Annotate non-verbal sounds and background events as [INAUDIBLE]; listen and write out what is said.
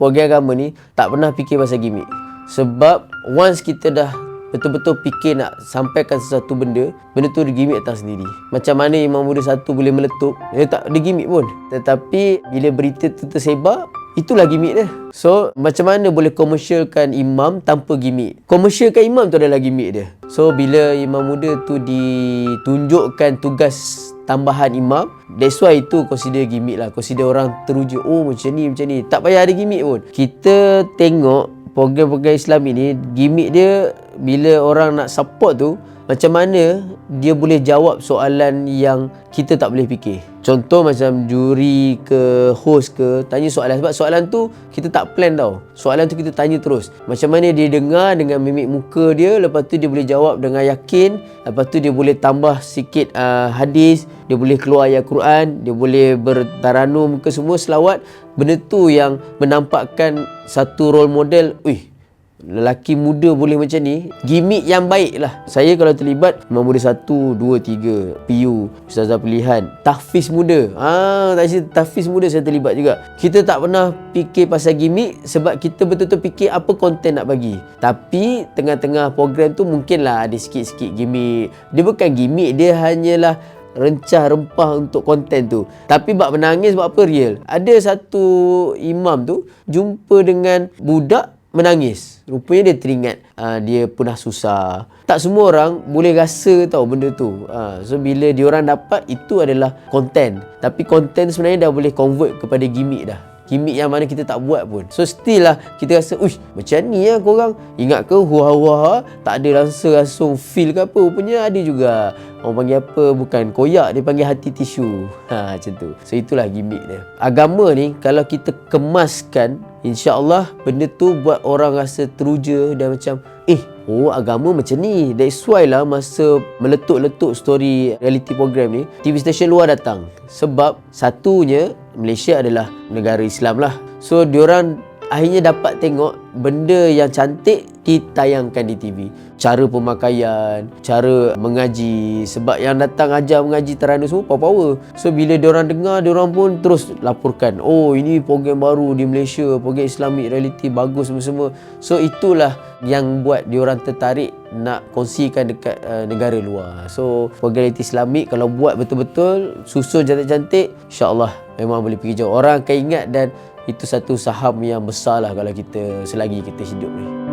program agama ni tak pernah fikir pasal gimmick. Sebab once kita dah betul-betul fikir nak sampaikan sesuatu benda, benda tu ada gimmick datang sendiri. Macam mana Imam Muda satu boleh meletup, dia tak ada gimmick pun. Tetapi bila berita tu tersebar, itulah gimmick dia. So, macam mana boleh komersialkan imam tanpa gimmick? Komersialkan imam tu adalah gimmick dia. So, bila Imam Muda tu ditunjukkan tugas tambahan imam That's why itu consider gimmick lah Consider orang teruja Oh macam ni macam ni Tak payah ada gimmick pun Kita tengok program-program Islam ini Gimmick dia Bila orang nak support tu Macam mana Dia boleh jawab soalan yang Kita tak boleh fikir Contoh macam juri ke host ke Tanya soalan. Sebab soalan tu Kita tak plan tau. Soalan tu kita tanya terus. Macam mana dia dengar Dengan mimik muka dia Lepas tu dia boleh jawab dengan yakin. Lepas tu dia boleh tambah sikit uh, hadis. Dia boleh keluar ayat Quran. Dia boleh bertaranum ke semua selawat. Benda tu yang menampakkan Satu role model. Wih lelaki muda boleh macam ni gimmick yang baik lah saya kalau terlibat Imam Muda 1, 2, 3 PU Ustazah Pilihan. Tahfiz Muda. Ah, tak cerita Tahfiz Muda saya terlibat juga. Kita tak pernah fikir pasal gimmick sebab kita betul-betul fikir apa konten nak bagi. Tapi tengah-tengah program tu mungkinlah ada sikit-sikit gimmick. Dia bukan gimmick dia hanyalah rencah rempah untuk konten tu. Tapi bab menangis buat apa real? Ada satu imam tu jumpa dengan budak menangis. Rupanya dia teringat uh, dia pernah susah. Tak semua orang boleh rasa tahu benda tu. Uh, so bila dia orang dapat itu adalah konten. Tapi konten sebenarnya dah boleh convert kepada gimmick dah. Gimmick yang mana kita tak buat pun. So still lah kita rasa, uish macam ni lah korang. Ingat ke huah-huah tak ada rasa langsung feel ke apa. Rupanya ada juga. Orang panggil apa? Bukan koyak, dia panggil hati tisu. [LAUGHS] Ha, macam tu. So itulah gimmick dia. Agama ni kalau kita kemaskan InsyaAllah benda tu buat orang rasa teruja dan macam Eh, oh agama macam ni. That's why lah masa meletup-letup story reality program ni TV station luar datang. Sebab satunya Malaysia adalah negara Islam lah. So diorang akhirnya dapat tengok benda yang cantik ditayangkan di TV. Cara pemakaian, cara mengaji. Sebab yang datang ajar mengaji teranus semua power-power. So bila diorang dengar, diorang pun terus laporkan. Oh ini program baru di Malaysia, program Islamic Reality bagus semua-semua. So itulah yang buat diorang tertarik nak kongsikan dekat uh, negara luar. So program reality Islamik kalau buat betul-betul susun cantik-cantik, insya-Allah memang boleh pergi jauh. Orang akan ingat dan itu satu saham yang besar lah kalau kita selagi kita hidup ni.